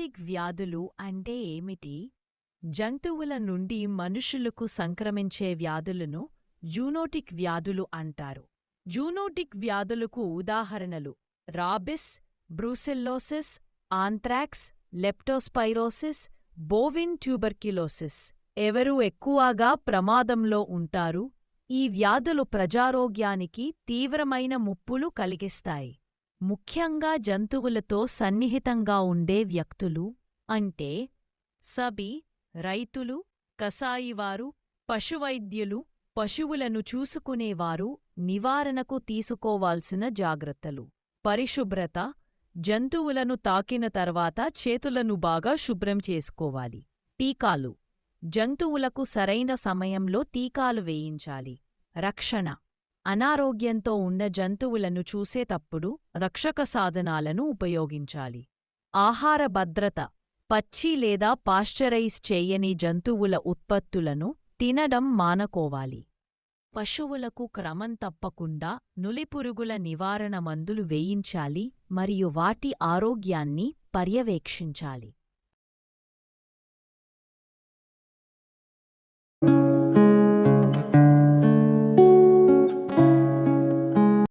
వ్యాధులు అంటే ఏమిటి? జంతువుల నుండి మనుషులకు సంక్రమించే వ్యాధులను జూనోటిక్ వ్యాధులు అంటారు. జూనోటిక్ వ్యాధులకు ఉదాహరణలు rabies brucellosis anthrax leptospirosis bovine tuberculosis. ఎవరు ఎక్కువగా ప్రమాదంలో ఉంటారు? ఈ వ్యాధులు ప్రజారోగ్యానికి తీవ్రమైన ముప్పులు కలిగిస్తాయి. ముఖ్యంగా జంతువులతో సన్నిహితంగా ఉండే వ్యక్తులు అంటే సబి రైతులు కసాయివారు పశువైద్యులు పశువులను చూసుకునేవారు నివారణకు తీసుకోవాల్సిన జాగ్రత్తలు. పరిశుభ్రత జంతువులను తాకిన తర్వాత చేతులను బాగా శుభ్రం చేసుకోవాలి. టీకాలు జంతువులకు సరైన సమయంలో టీకాలు వేయించాలి. రక్షణ అనారోగ్యంతో ఉన్న జంతువులను చూసేటప్పుడు రక్షక సాధనాలను ఉపయోగించాలి. ఆహార భద్రత పచ్చి లేదా పాశ్చరైజ్ చేయని జంతువుల ఉత్పత్తులను తినడం మానకోవాలి. పశువులకు క్రమం తప్పకుండా నులిపురుగుల నివారణ మందులు వేయించాలి మరియు వాటి ఆరోగ్యాన్ని పర్యవేక్షించాలి.